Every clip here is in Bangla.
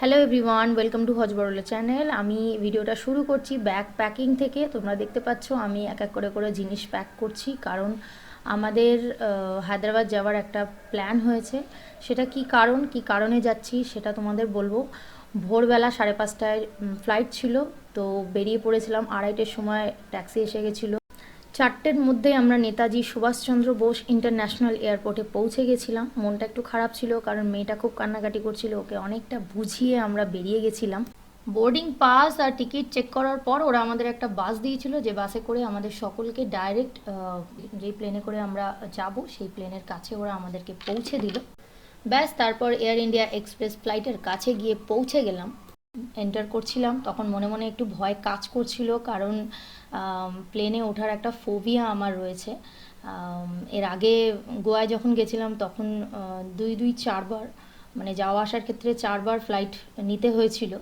হ্যালো এভরিওয়ান ওয়েলকাম টু হজ বড়লা চ্যানেল আমি ভিডিওটা শুরু করছি ব্যাগ প্যাকিং থেকে। তোমরা দেখতে পাচ্ছ আমি এক এক করে করে জিনিস প্যাক করছি, কারণ আমাদের হায়দ্রাবাদ যাওয়ার একটা প্ল্যান হয়েছে। সেটা কি কারণ, কি কারণে যাচ্ছি সেটা তোমাদের বলব। ভোরবেলা সাড়ে পাঁচটায় ফ্লাইট ছিল, তো বেরিয়ে পড়েছিলাম। আড়াইটের সময় ট্যাক্সি এসে গেছিল। চারটের মধ্যে আমরা নেতাজি সুভাষচন্দ্র বোস ইন্টারন্যাশনাল এয়ারপোর্টে পৌঁছে গেছিলাম। মনটা একটু খারাপ ছিল কারণ মেয়েটা খুব কান্নাকাটি করছিল, ওকে অনেকটা বুঝিয়ে আমরা বেরিয়ে গেছিলাম। বোর্ডিং পাস আর টিকিট চেক করার পর ওরা আমাদের একটা বাস দিয়েছিল, যে বাসে করে আমাদের সকলকে ডাইরেক্ট যেই প্লেনে করে আমরা যাব, সেই প্লেনের কাছে ওরা আমাদেরকে পৌঁছে দিল। ব্যাস, তারপর এয়ার ইন্ডিয়া এক্সপ্রেস ফ্লাইটের কাছে গিয়ে পৌঁছে গেলাম। এন্টার করছিলাম, তখন মনে মনে একটু ভয় কাজ করছিল কারণ প্লেনে ওঠার একটা ফোবিয়া আমার রয়েছে। এর আগে গোয়ায় যখন গেছিলাম তখন দুই দুই, চারবার মানে যাওয়া আসার ক্ষেত্রে চারবার ফ্লাইট নিতে হয়েছিল।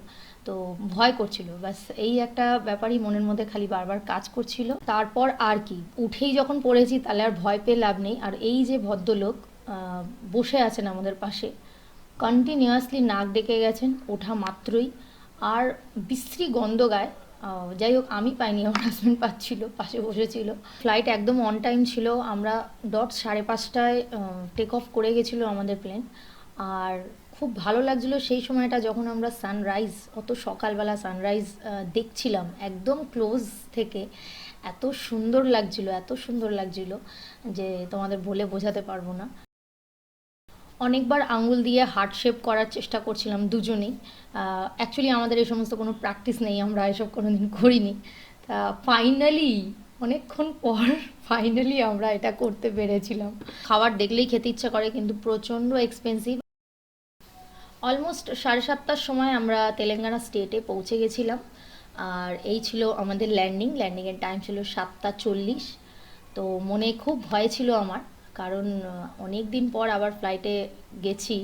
তো ভয় করছিল। ব্যাস, এই একটা ব্যাপারই মনের মধ্যে খালি বারবার কাজ করছিল। তারপর আর কি, উঠেই যখন পড়েছি তাহলে আর ভয় পেয়ে লাভ নেই। আর এই যে ভদ্রলোক বসে আছেন আমাদের পাশে কন্টিনিউয়াসলি নাক ডেকে গেছেন, ওঠা মাত্রই। আর বিশ্রী গন্ধ গায় যাই হোক, আমি পাইনি, আমার হাজব্যান্ড পাচ্ছিল, পাশে বসেছিল। ফ্লাইট একদম অন টাইম ছিল, আমরা ডট সাড়ে পাঁচটায় টেক অফ করে গেছিল আমাদের প্লেন আর খুব ভালো লাগছিল সেই সময়টা যখন আমরা সানরাইজ অত সকালবেলা সানরাইজ দেখছিলাম, একদম ক্লোজ থেকে। এত সুন্দর লাগছিল, এত সুন্দর লাগছিল যে তোমাদের বলে বোঝাতে পারব না। অনেকবার আঙুল দিয়ে হার্ট শেপ করার চেষ্টা করছিলাম দুজনেই। অ্যাকচুয়ালি আমাদের এই সমস্ত কোনো প্র্যাকটিস নেই, আমরা এসব কোনো দিন করিনি। তা ফাইনালি অনেকক্ষণ পর ফাইনালি আমরা এটা করতে পেরেছিলাম। খাবার দেখলেই খেতে ইচ্ছা করে, কিন্তু প্রচণ্ড এক্সপেন্সিভ অলমোস্ট সাড়ে সাতটার সময় আমরা তেলেঙ্গানা স্টেটে পৌঁছে গেছিলাম। আর এই ছিল আমাদের ল্যান্ডিং ল্যান্ডিংয়ের টাইম ছিল সাতটা চল্লিশ। তো মনে খুব ভয় ছিল আমার। কারণ অনেক দিন পর আবার ফ্লাইটে গেছি।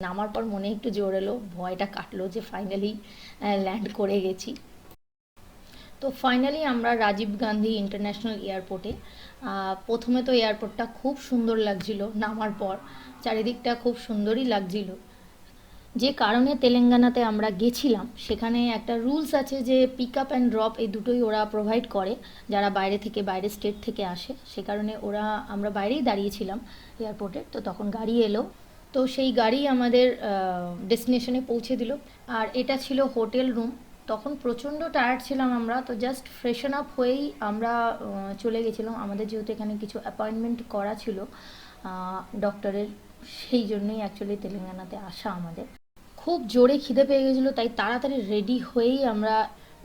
নামার পর মনে একটু জোর এলো, ভয়টা কাটলো যে ফাইনালি ল্যান্ড করে গেছি। তো ফাইনালি আমরা রাজীব গান্ধী ইন্টারন্যাশনাল এয়ারপোর্টে প্রথমে তো এয়ারপোর্টটা খুব সুন্দর লাগছিল নামার পর। চারিদিকটা খুব সুন্দরই লাগছিল। যে কারণে তেলেঙ্গানাতে আমরা গেছিলাম, সেখানে একটা রুলস আছে যে পিক আপ অ্যান্ড ড্রপ এই দুটোই ওরা প্রোভাইড করে, যারা বাইরে থেকে, বাইরে স্টেট থেকে আসে। সে কারণে ওরা, আমরা বাইরেই দাঁড়িয়েছিলাম এয়ারপোর্টে তো তখন গাড়ি এলো। তো সেই গাড়ি আমাদের ডেস্টিনেশনে পৌঁছে দিল। আর এটা ছিল হোটেল রুম তখন প্রচণ্ড টায়ার্ড ছিলাম আমরা, তো জাস্ট ফ্রেশন আপ হয়েই আমরা চলে গেছিলাম। আমাদের যেহেতু এখানে কিছু অ্যাপয়েন্টমেন্ট করা ছিল ডক্টরের সেই জন্যই অ্যাকচুয়ালি তেলেঙ্গানাতে আসা আমাদের। খুব জোরে খিদে পেয়ে গেছিল, তাই তাড়াতাড়ি রেডি হয়েই আমরা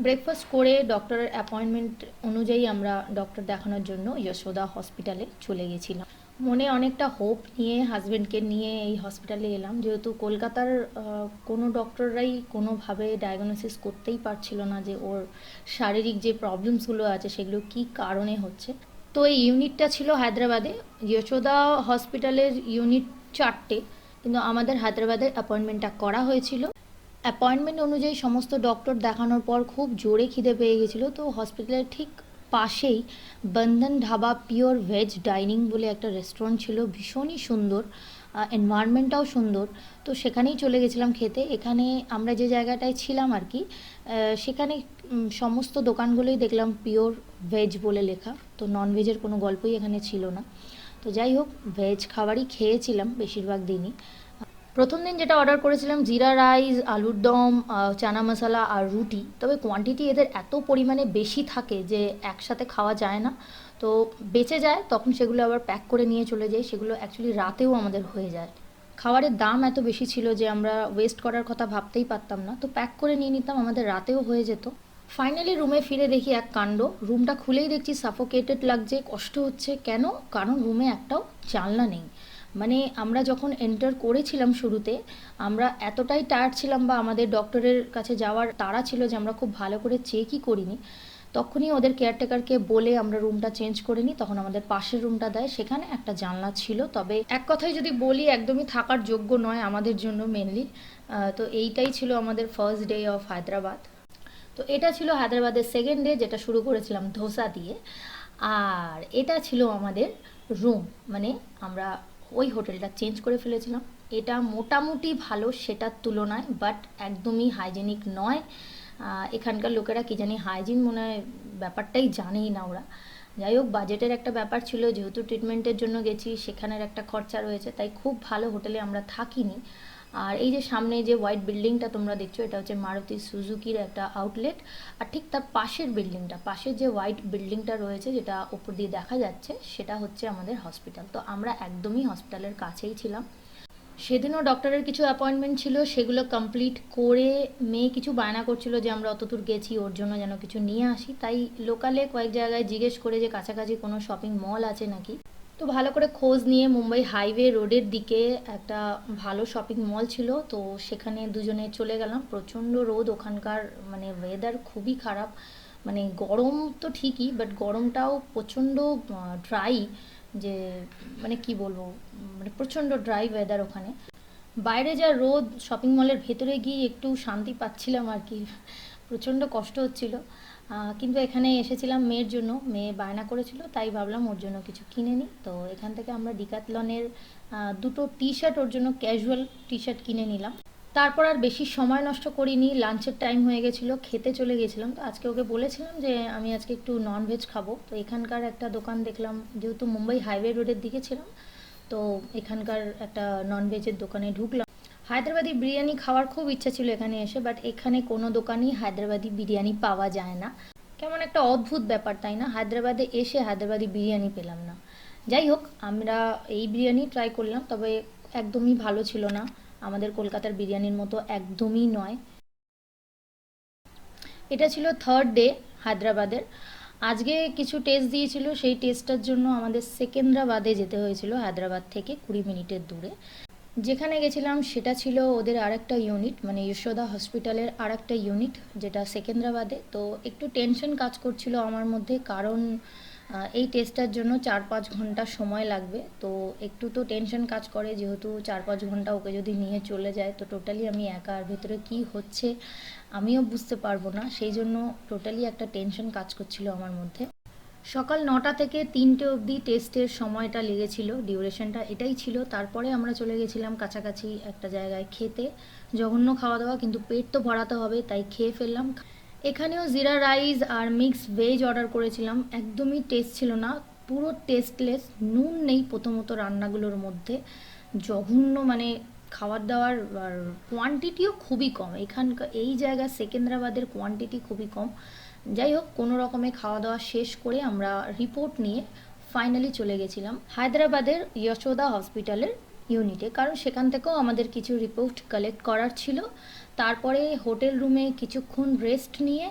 ব্রেকফাস্ট করে ডক্টরের অ্যাপয়েন্টমেন্ট অনুযায়ী আমরা ডক্টর দেখানোর জন্য যশোদা হসপিটালে চলে গেছিলাম। মনে অনেকটা হোপ নিয়ে হাজব্যান্ডকে নিয়ে এই হসপিটালে এলাম, যেহেতু কলকাতার কোনো ডক্টররাই কোনোভাবে ডায়াগনোসিস করতেই পারছিল না যে ওর শারীরিক যে প্রবলেমসগুলো আছে সেগুলো কী কারণে হচ্ছে। তো এই ইউনিটটা ছিল হায়দ্রাবাদে, যশোদা হসপিটালের ইউনিট চারটে। কিন্তু আমাদের হায়দ্রাবাদের অ্যাপয়েন্টমেন্টটা করা হয়েছিল। অ্যাপয়েন্টমেন্ট অনুযায়ী সমস্ত ডক্টর দেখানোর পর খুব জোরে খিদে পেয়ে গেছিল। তো হসপিটালের ঠিক পাশেই Bandhan dhaba pure veg dining বলে একটা রেস্টুরেন্ট ছিল। ভীষণই সুন্দর এনভায়রনমেন্টটাও সুন্দর। তো সেখানেই চলে গেছিলাম খেতে। এখানে আমরা যে জায়গাটায় ছিলাম আর কি সেখানে সমস্ত দোকানগুলোই দেখলাম পিওর ভেজ বলে লেখা। তো নন ভেজের কোনো গল্পই এখানে ছিল না। তো যাই হোক ভেজ খাবারই খেয়েছিলাম বেশিরভাগ দিনই। প্রথম দিন যেটা অর্ডার করেছিলাম, জিরা রাইস আলুর দম চানা মশলা আর রুটি। তবে কোয়ান্টিটি এদের এত পরিমাণে বেশি থাকে যে একসাথে খাওয়া যায় না। তো বেঁচে যায়, তখন সেগুলো আবার প্যাক করে নিয়ে চলে যাই। সেগুলো অ্যাকচুয়ালি রাতেও আমাদের হয়ে যায়। খাবারের দাম এত বেশি ছিল যে আমরা ওয়েস্ট করার কথা ভাবতেই পারতাম না। তো প্যাক করে নিয়ে নিতাম, আমাদের রাতেও হয়ে যেত। ফাইনালি রুমে ফিরে দেখি এক কাণ্ড। রুমটা খুলেই দেখছি সাফোকেটেড লাগছে, কষ্ট হচ্ছে। কেন? কারণ রুমে একটাও জানলা নেই। মানে আমরা যখন এন্টার করেছিলাম শুরুতে, আমরা এতটাই টায়ার্ড ছিলাম বা আমাদের ডক্টরের কাছে যাওয়ার তাড়া ছিল যে আমরা খুব ভালো করে চেকই করিনি। তখনই ওদের কেয়ারটেকারকে বলে আমরা রুমটা চেঞ্জ করে নিই, তখন আমাদের পাশের রুমটা দেয়। সেখানে একটা জানলা ছিল। তবে এক কথায় যদি বলি, একদমই থাকার যোগ্য নয় আমাদের জন্য মেনলি তো এইটাই ছিল আমাদের ফার্স্ট ডে অফ হায়দ্রাবাদ তো এটা ছিল হায়দ্রাবাদের সেকেন্ড ডে যেটা শুরু করেছিলাম ধোসা দিয়ে। আর এটা ছিল আমাদের রুম মানে আমরা ওই হোটেলটা চেঞ্জ করে ফেলেছিলাম। এটা মোটামুটি ভালো সেটার তুলনায় বাট একদমই হাইজেনিক নয়। এখানকার লোকেরা কি জানি হাইজিন মনে হয় ব্যাপারটাই জানেই না ওরা। যাই হোক বাজেটের একটা ব্যাপার ছিল, যেহেতু ট্রিটমেন্টের জন্য গেছি, সেখানের একটা খরচা রয়েছে, তাই খুব ভালো হোটেলে আমরা থাকিনি। আর এই যে সামনে যে হোয়াইট বিল্ডিংটা তোমরা দেখছ, এটা হচ্ছে মারুতি সুজুকির একটা আউটলেট আর ঠিক তার পাশের বিল্ডিংটা পাশের যে হোয়াইট বিল্ডিংটা রয়েছে, যেটা উপর দিয়ে দেখা যাচ্ছে, সেটা হচ্ছে আমাদের হসপিটাল তো আমরা একদমই হসপিটালের কাছেই ছিলাম। সেদিনও ডক্টরের কিছু অ্যাপয়েন্টমেন্ট ছিল, সেগুলো কমপ্লিট করে মেয়ে কিছু বায়না করছিল যে আমরা অতদূর গেছি, ওর জন্য যেন কিছু নিয়ে আসি। তাই লোকালে কয়েক জায়গায় জিজ্ঞেস করে যে কাছাকাছি কোনো শপিং মল আছে নাকি? তো ভালো করে খোঁজ নিয়ে মুম্বাই হাইওয়ে রোডের দিকে একটা ভালো শপিং মল ছিল, তো সেখানে দুজনে চলে গেলাম। প্রচণ্ড রোদ ওখানকার মানে ওয়েদার খুবই খারাপ। মানে গরম তো ঠিকই বাট গরমটাও প্রচণ্ড ড্রাই যে মানে কি বলব মানে প্রচণ্ড ড্রাই ওয়েদার ওখানে। বাইরে যা রোদ শপিং মলের ভেতরে গিয়ে একটু শান্তি পাচ্ছিলাম আর কি। প্রচণ্ড কষ্ট হচ্ছিল। কিন্তু এখানে এসেছিলাম মেয়ের জন্য। মেয়ে বায়না করেছিল, তাই ভাবলাম ওর জন্য কিছু কিনে নিই তো এখান থেকে আমরা ডিকাতলনের দুটো টি শার্ট ওর জন্য ক্যাজুয়াল টি শার্ট কিনে নিলাম। তারপর আর বেশি সময় নষ্ট করিনি লাঞ্চের টাইম হয়ে গেছিল, খেতে চলে গেছিলাম। তো আজকে ওকে বলেছিলাম যে, আমি আজকে একটু নন ভেজ খাব। তো এখানকার একটা দোকান দেখলাম, যেহেতু মুম্বাই হাইওয়ে রোডের দিকে ছিলাম, তো এখানকার একটা নন ভেজের দোকানে ঢুকলাম। হায়দ্রাবাদি বিরিয়ানি খাওয়ার খুব ইচ্ছা ছিল এখানে এসে বাট এখানে কোনো দোকানেই হায়দ্রাবাদি বিরিয়ানি পাওয়া যায় না। কেমন একটা অদ্ভুত ব্যাপার, তাই না? হায়দ্রাবাদে এসে হায়দ্রাবাদি বিরিয়ানি পেলাম না। যাই হোক, আমরা এই বিরিয়ানি ট্রাই করলাম, তবে একদমই ভালো ছিল না। আমাদের কলকাতার বিরিয়ানির মতো একদমই নয়। এটা ছিল থার্ড ডে হায়দ্রাবাদের। আজকে কিছু টেস্ট দিয়েছিল, সেই টেস্টটার জন্য আমাদের সেকেন্দ্রাবাদে যেতে হয়েছিল হায়দ্রাবাদ থেকে কুড়ি মিনিটের দূরে। যেখানে গেছিলাম সেটা ছিল ওদের আরেকটা ইউনিট মানে যশোদা হসপিটালের আরেকটা ইউনিট যেটা সেকেন্দ্রাবাদে। তো একটু টেনশন কাজ করছিল আমার মধ্যে, কারণ এই টেস্টটার জন্য চার পাঁচ ঘণ্টা সময় লাগবে। তো একটু তো টেনশন কাজ করে, যেহেতু চার পাঁচ ঘণ্টা ওকে যদি নিয়ে চলে যায়, তো টোটালি আমি একা, আর ভেতরে কী হচ্ছে আমিও বুঝতে পারব না। সেই জন্য টোটালি একটা টেনশন কাজ করছিল আমার মধ্যে। সকাল নটা থেকে তিনটে অবধি টেস্টের সময়টা লেগেছিল ডিউরেশনটা এটাই ছিল। তারপরে আমরা চলে গেছিলাম কাছাকাছি একটা জায়গায় খেতে। জঘন্য খাওয়া দাওয়া কিন্তু পেট তো ভরাতে হবে, তাই খেয়ে ফেললাম। এখানেও জিরা রাইস আর মিক্স ভেজ অর্ডার করেছিলাম। একদমই টেস্ট ছিল না, পুরো টেস্টলেস নুন নেই প্রথমত রান্নাগুলোর মধ্যে। জঘন্য মানে খাবার দাবার আর কোয়ান্টিটিও খুবই কম। এখানকার, এই জায়গা সেকেন্দ্রাবাদের কোয়ান্টিটি খুবই কম। যাই হোক, কোনো রকমে খাওয়া দাওয়া শেষ করে আমরা রিপোর্ট নিয়ে ফাইনালি চলে গেছিলাম হায়দ্রাবাদের যশোদা হসপিটালের ইউনিটে কারণ সেখান থেকেও আমাদের কিছু রিপোর্ট কালেক্ট করার ছিল। তারপরে হোটেল রুমে কিছুক্ষণ রেস্ট নিয়ে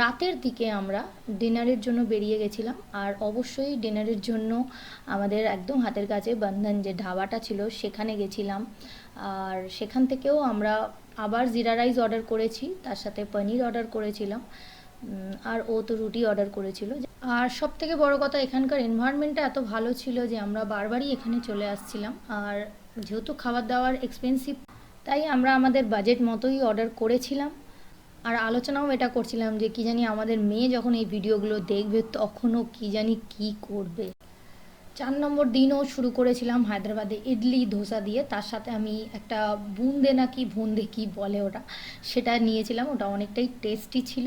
রাতের দিকে আমরা ডিনারের জন্য বেরিয়ে গেছিলাম। আর অবশ্যই ডিনারের জন্য আমাদের একদম হাতের কাছে বন্ধন যে ধাবাটা ছিল, সেখানে গেছিলাম। আর সেখান থেকেও আমরা আবার জিরা রাইস অর্ডার করেছি, তার সাথে পনির অর্ডার করেছিলাম। আর ও তো রুটি অর্ডার করেছিল। আর সব থেকে বড় কথা, এখানকার এনভায়রনমেন্টটা এত ভালো ছিল যে আমরা বারবারই এখানে চলে আসছিলাম। আর যেহেতু খাবার দাবার এক্সপেন্সিভ তাই আমরা আমাদের বাজেট মতোই অর্ডার করেছিলাম। আর আলোচনাও এটা করছিলাম যে কি জানি আমাদের মেয়ে যখন এই ভিডিওগুলো দেখবে, তখনও কি জানি কি করবে। চার নম্বর দিনও শুরু করেছিলাম হায়দ্রাবাদে ইডলি, ধোসা দিয়ে। তার সাথে আমি একটা বুন্দে নাকি, ভুন্দে কি বলে ওটা, সেটা নিয়েছিলাম। ওটা অনেকটাই টেস্টি ছিল।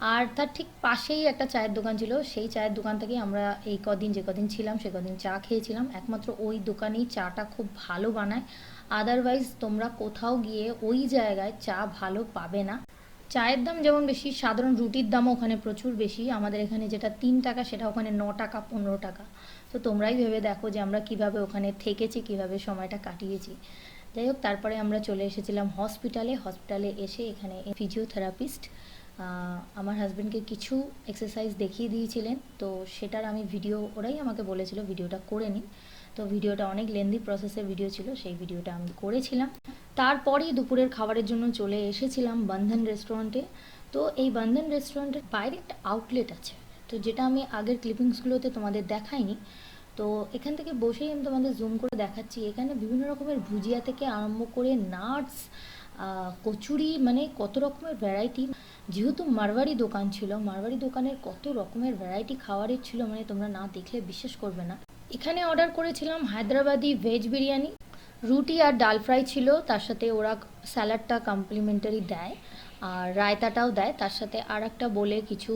আর তার ঠিক পাশেই একটা চায়ের দোকান ছিল। সেই চায়ের দোকান থেকেই আমরা এই কদিন যে কদিন ছিলাম, সে কদিন চা খেয়েছিলাম। একমাত্র ওই দোকানেই চাটা খুব ভালো বানায়। আদারওয়াইজ তোমরা কোথাও গিয়ে ওই জায়গায় চা ভালো পাবে না। চায়ের দাম যেমন বেশি, সাধারণ রুটির দামও ওখানে প্রচুর বেশি। আমাদের এখানে যেটা তিন টাকা, সেটা ওখানে ন টাকা, পনেরো টাকা। তো তোমরাই ভেবে দেখো যে আমরা কীভাবে ওখানে থেকেছি, কীভাবে সময়টা কাটিয়েছি। যাই হোক, তারপরে আমরা চলে এসেছিলাম হসপিটালে হসপিটালে এসে এখানে ফিজিওথেরাপিস্ট আমার হাজব্যান্ডকে কিছু এক্সারসাইজ দেখিয়ে দিয়েছিলেন, তো সেটার আমি ভিডিও ওরাই আমাকে বলেছিল ভিডিওটা করে নিই তো ভিডিওটা অনেক লেন্দি প্রসেসের ভিডিও ছিল, সেই ভিডিওটা আমি করেছিলাম। তারপরেই দুপুরের খাবারের জন্য চলে এসেছিলাম বন্ধন রেস্টুরেন্টে তো এই বন্ধন রেস্টুরেন্টের বাইরে একটা আউটলেট আছে, তো যেটা আমি আগের ক্লিপিংসগুলোতে তোমাদের দেখাইনি। তো এখান থেকে বসেই আমি তোমাদের জুম করে দেখাচ্ছি। এখানে বিভিন্ন রকমের ভুজিয়া থেকে আরম্ভ করে নাটস কচুরি মানে কত রকমের ভ্যারাইটি যেহেতু মারওয়ারি দোকান ছিল, মারওয়ারি দোকানের কত রকমের ভ্যারাইটি খাবারের ছিল মানে তোমরা না দেখলে বিশ্বাস করবে না। এখানে অর্ডার করেছিলাম হায়দ্রাবাদি ভেজ বিরিয়ানি। রুটি আর ডাল ফ্রাই ছিল, তার সাথে ওরা স্যালাডটা কমপ্লিমেন্টারি দেয় আর রায়তাটাও দেয়। তার সাথে আর একটা বলে কিছু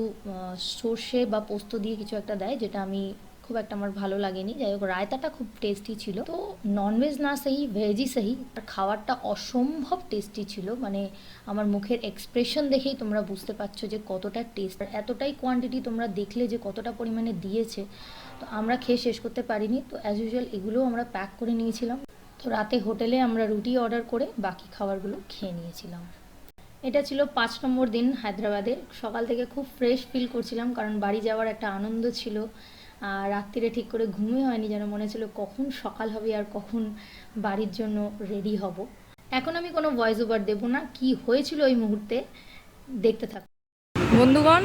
সর্ষে বা পোস্ত দিয়ে কিছু একটা দেয়, যেটা আমি খুব একটা আমার ভালো লাগেনি। যাই হোক, রায়তাটা খুব টেস্টি ছিল। তো ননভেজ না সেই ভেজই সেই আর খাবারটা অসম্ভব টেস্টি ছিল। মানে আমার মুখের এক্সপ্রেশন দেখেই তোমরা বুঝতে পারছ যে কতটা টেস্ট আর এতটাই কোয়ান্টিটি তোমরা দেখলে যে কতটা পরিমাণে দিয়েছে। তো আমরা খেয়ে শেষ করতে পারিনি। তো অ্যাজ ইউজুয়াল এগুলোও আমরা প্যাক করে নিয়েছিলাম। তো রাতে হোটেলে আমরা রুটি অর্ডার করে বাকি খাবারগুলো খেয়ে নিয়েছিলাম। এটা ছিল পাঁচ নম্বর দিন হায়দ্রাবাদে। সকাল থেকে খুব ফ্রেশ ফিল করছিলাম। কারণ বাড়ি যাওয়ার একটা আনন্দ ছিল। রাত্রিরে ঠিক করে ঘুমই হয়নি যেন মনে ছিল কখন সকাল হবে আর কখন বাড়ির জন্য রেডি হব। এখন আমি কোনো ভয়েস ওভার দেবো না কি হয়েছিল ওই মুহূর্তে দেখতে থাক। বন্ধুগণ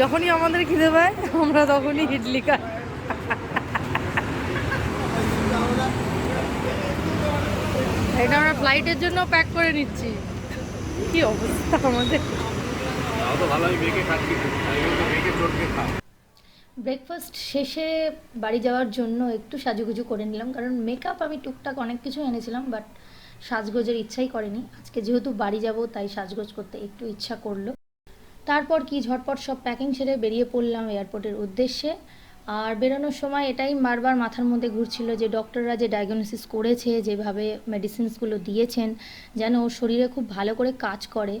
যখনই আমাদের খিদে পায় আমরা তখনই ইডলি খাই। এটা আমরা ফ্লাইটের জন্য প্যাক করে নিচ্ছি। কি অবস্থা আমাদের? তাও তো ভালো আমি মেখে খাচ্ছি। তো। আমি বলছি মেখে চটকে খা ব্রেকফাস্ট শেষে বাড়ি যাওয়ার জন্য একটু সাজুগুজু করে নিলাম, কারণ মেকআপ আমি টুকটাক অনেক কিছু এনেছিলাম বাট সাজগোজের ইচ্ছাই করেনি। আজকে যেহেতু বাড়ি যাব, তাই সাজগোজ করতে একটু ইচ্ছা করল। তারপর কি ঝটপট সব প্যাকিং সেরে বেরিয়ে পড়লাম এয়ারপোর্টের উদ্দেশ্যে। আর বেরোনোর সময় এটাই বারবার মাথার মধ্যে ঘুরছিল যে ডক্টররা যে ডায়াগনোসিস করেছে, যেভাবে মেডিসিনসগুলো দিয়েছেন, যেন ওর শরীরে খুব ভালো করে কাজ করে,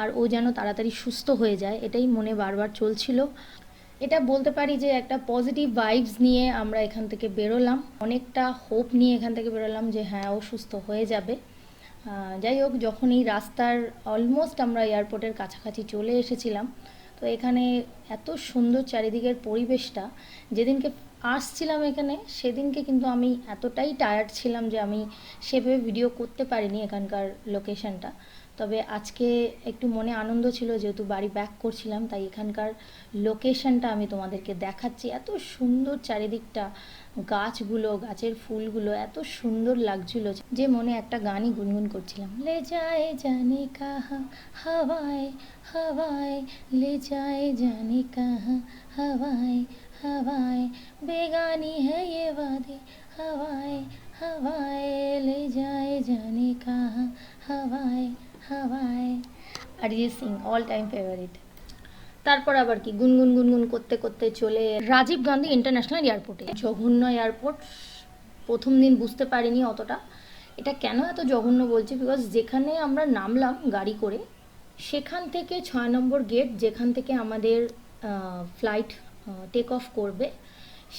আর ও যেন তাড়াতাড়ি সুস্থ হয়ে যায়, এটাই মনে বারবার চলছিল। এটা বলতে পারি যে একটা পজিটিভ ভাইবস নিয়ে আমরা এখান থেকে বেরোলাম। অনেকটা হোপ নিয়ে এখান থেকে বেরোলাম যে হ্যাঁ ও সুস্থ হয়ে যাবে। যাই হোক, যখন এই রাস্তার অলমোস্ট আমরা এয়ারপোর্টের কাছাকাছি চলে এসেছিলাম, তো এখানে এত সুন্দর চারিদিকের পরিবেশটা। যেদিনকে আসছিলাম এখানে, সেদিনকে কিন্তু আমি এতটাই টায়ার্ড ছিলাম যে আমি সেভাবে ভিডিও করতে পারিনি এখানকার লোকেশনটা তবে আজকে একটু মনে আনন্দ ছিল যেহেতু বাড়ি ব্যাক করছিলাম, তাই এখানকার লোকেশনটা আমি তোমাদেরকে দেখাচ্ছি। এত সুন্দর চারিদিকটা, গাছগুলো, গাছের ফুলগুলো, এত সুন্দর লাগছিল যে মনে একটা গানই গুনগুন করছিলাম। লে যায় জানি কাহা, হাওয়ায় হাওয়ায়, লে যায় জানি কাহা, হাওয়ায় হাওয়ায়, বেগানি হ্যাঁ বাদে, হাওয়ায় হাওয়ায়, লে যায় জানি কাহা, হাওয়ায়। হাওয়ায়। Arijit Singh all time favourite তারপর আবার কি, গুনগুন গুনগুন করতে করতে চলে রাজীব গান্ধী ইন্টারন্যাশনাল এয়ারপোর্টে জঘন্য এয়ারপোর্ট প্রথম দিন বুঝতে পারিনি অতটা। এটা কেন এত জঘন্য বলছি? বিকজ যেখানে আমরা নামলাম গাড়ি করে, সেখান থেকে ছয় নম্বর গেট যেখান থেকে আমাদের ফ্লাইট টেক অফ করবে,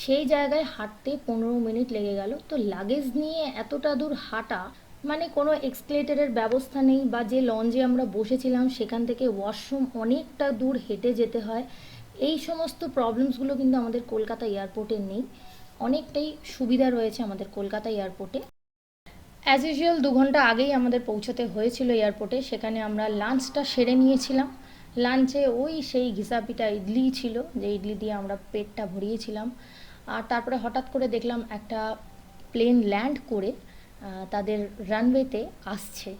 সেই জায়গায় হাঁটতে পনেরো মিনিট লেগে গেল। তো লাগেজ নিয়ে এতটা দূর হাঁটা মানে কোনো এক্সকেলেটারের ব্যবস্থা নেই বা যে লঞ্চে আমরা বসেছিলাম সেখান থেকে ওয়াশরুম অনেকটা দূর হেঁটে যেতে হয়। এই সমস্ত প্রবলেমসগুলো কিন্তু আমাদের কলকাতা এয়ারপোর্টে নেই। অনেকটাই সুবিধা রয়েছে আমাদের কলকাতা এয়ারপোর্টে অ্যাজ ইউজুয়াল দু ঘণ্টা আগেই আমাদের পৌঁছতে হয়েছিল এয়ারপোর্টে সেখানে আমরা লাঞ্চটা সেরে নিয়েছিলাম। লাঞ্চে ওই সেই ঘিসাপিটা ইডলি ছিল, যে ইডলি দিয়ে আমরা পেটটা ভরিয়েছিলাম। আর তারপরে হঠাৎ করে দেখলাম একটা প্লেন ল্যান্ড করে তাদের রানওয়েতে আসছে।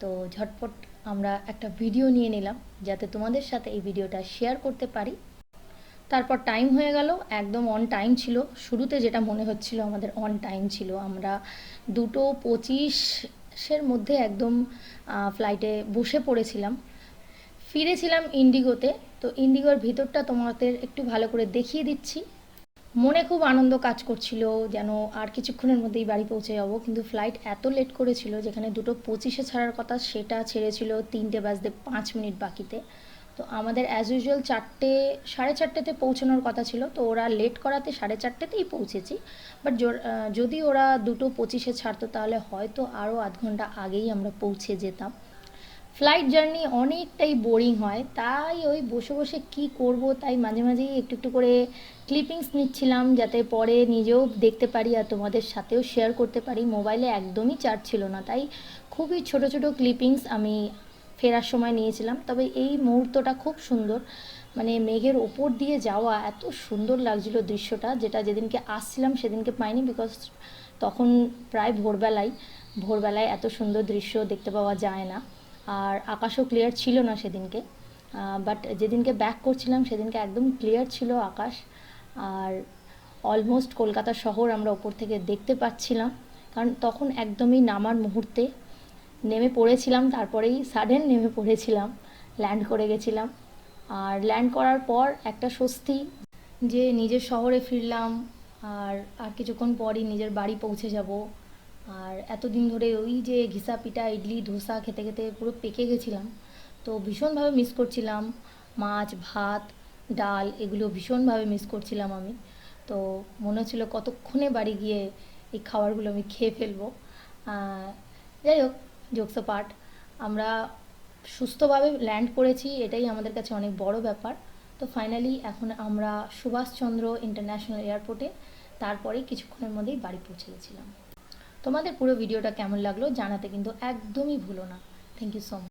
তো ঝটপট আমরা একটা ভিডিও নিয়ে নিলাম, যাতে তোমাদের সাথে এই ভিডিওটা শেয়ার করতে পারি। তারপর টাইম হয়ে গেল, একদম অন টাইম ছিল। শুরুতে যেটা মনে হচ্ছিল আমাদের অন টাইম ছিল। আমরা দুটো পঁচিশের মধ্যে একদম ফ্লাইটে বসে পড়েছিলাম। ফিরেছিলাম ইন্ডিগোতে তো ইন্ডিগোর ভিতরটা তোমাদের একটু ভালো করে দেখিয়ে দিচ্ছি। মনে খুব আনন্দ কাজ করছিল যেন আর কিছুক্ষণের মধ্যেই বাড়ি পৌঁছে যাব। কিন্তু ফ্লাইট এত লেট করেছিল যেখানে দুটো পঁচিশে ছাড়ার কথা সেটা ছেড়েছিল তিনটে বাজতে পাঁচ মিনিট বাকিতে। তো আমাদের অ্যাজ ইউজুয়াল চারটে, সাড়ে চারটেতে পৌঁছানোর কথা ছিল। তো ওরা লেট করাতে সাড়ে চারটেতেই পৌঁছেছি। বাট যদি ওরা দুটো পঁচিশে ছাড়তো তাহলে হয়তো আরও আধ ঘণ্টা আগেই আমরা পৌঁছে যেতাম। ফ্লাইট জার্নি অনেকটাই বোরিং হয়। তাই ওই বসে বসে কি করব, তাই মাঝে মাঝেই একটু একটু করে ক্লিপিংস নিচ্ছিলাম যাতে পরে নিজেও দেখতে পারি আর তোমাদের সাথেও শেয়ার করতে পারি। মোবাইলে একদমই চার্জ ছিল না, তাই খুবই ছোট ছোট ক্লিপিংস আমি ফেরার সময় নিয়েছিলাম। তবে এই মুহূর্তটা খুব সুন্দর মানে মেঘের ওপর দিয়ে যাওয়া, এত সুন্দর লাগছিল দৃশ্যটা, যেটা যেদিনকে আসছিলাম সেদিনকে পাইনি বিকজ তখন প্রায় ভোরবেলায় ভোরবেলায় এত সুন্দর দৃশ্য দেখতে পাওয়া যায় না। আর আকাশও ক্লিয়ার ছিল না সেদিনকে বাট যেদিনকে ব্যাক করছিলাম সেদিনকে একদম ক্লিয়ার ছিল আকাশ। আর অলমোস্ট কলকাতা শহর আমরা ওপর থেকে দেখতে পাচ্ছিলাম, কারণ তখন একদমই নামার মুহূর্তে নেমে পড়েছিলাম, তারপরেই সাডেন নেমে পড়েছিলাম ল্যান্ড করে গেছিলাম। আর ল্যান্ড করার পর একটা স্বস্তি যে নিজের শহরে ফিরলাম, আর আর কিছুক্ষণ পরই নিজের বাড়ি পৌঁছে যাব। আর এতদিন ধরে ওই যে ঘিসা পিঠা, ইডলি, ধোসা খেতে খেতে পুরো পেকে গেছিলাম। তো ভীষণভাবে মিস করছিলাম। মাছ, ভাত, ডাল এগুলো ভীষণভাবে মিস করছিলাম আমি। তো মনে হচ্ছিল কতক্ষণে বাড়ি গিয়ে এই খাবারগুলো আমি খেয়ে ফেলব। যাই হোক জোকস পার্ট আমরা সুস্থভাবে ল্যান্ড করেছি, এটাই আমাদের কাছে অনেক বড় ব্যাপার। তো ফাইনালি এখন আমরা সুভাষচন্দ্র ইন্টারন্যাশনাল এয়ারপোর্টে তারপরেই কিছুক্ষণের মধ্যেই বাড়ি পৌঁছে গেছিলাম। তোমাদের পুরো ভিডিওটা কেমন লাগল জানাতে কিন্তু একদমই ভুলো না। Thank you so much